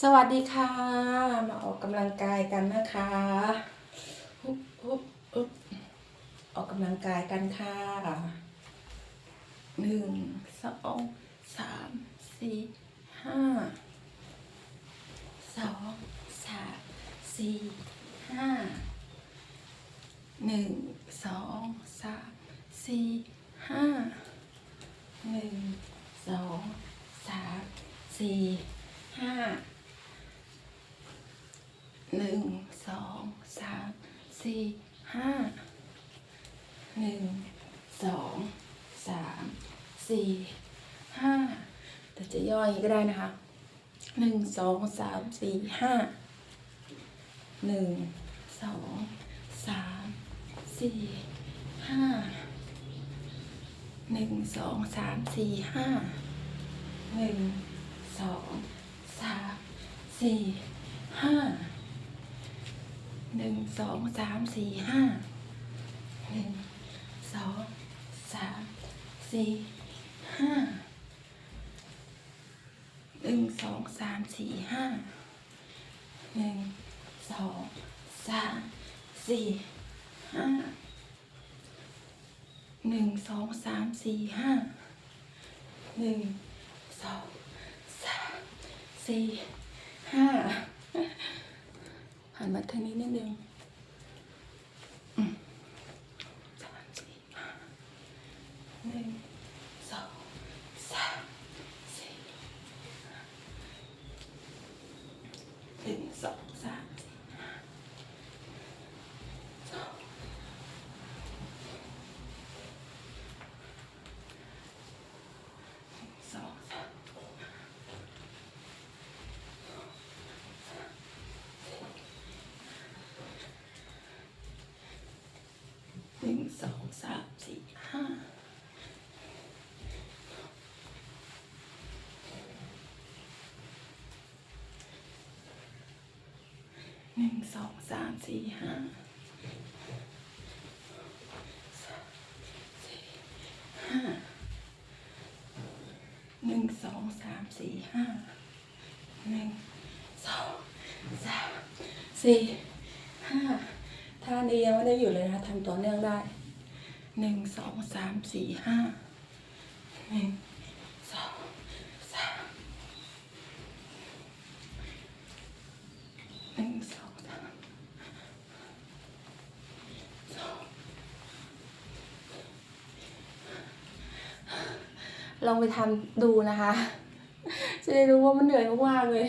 สวัสดีค่ะ มาออกกำลังกายกันนะคะฮุบฮุบฮุบออกกำลังกายกันค่ะหนึ่งสองสามสี่ห้าสองสามสี่ห้าหนึ่งสองสามสี่ห้าหนึ่งสองสามสี่ห้า หนึ่งสองสามสี่ห้าหนึ่งสองสามสี่ห้าแต่จะย่ออย่างนี้ก็ได้นะคะหนึ่งสองสามสี่ห้าหนึ่งสองสามสี่ห้าหนึ่งสองสามสี่ห้าหนึ่งสองสามสี่ห้า หนึ่งสองสามสี่ห้าหนึ่งสองสามสี่ห้าหนึ่งสองสามสี่ห้าหนึ่งสองสามสี่ห้าหนึ่งสองสามสี่ห้าหนึ่งสองสามสี่ห้าหัน มาทางนี้นิดนึงอืมสามสี่ห้าหนึ่งสองสามสี่หนึ่งสองสามสี่ห้าสองหนึ่งสองสาม หนึ่งสองสามสี่ห้าหนึ่งสองสามสี่ห้าห้าหนึ่งสองสามสี่ห้าหนึ่งสองสามสี่ห้า ท่านี้ยังไม่ได้หยุดเลยนะคะทำต่อเนื่องได้หนึ่งสองสามสี่ห้าหนึ่งสองสามหนึ่งสองสามสองลองไปทำดูนะคะ จะได้รู้ว่ามันเหนื่อยมากๆเลย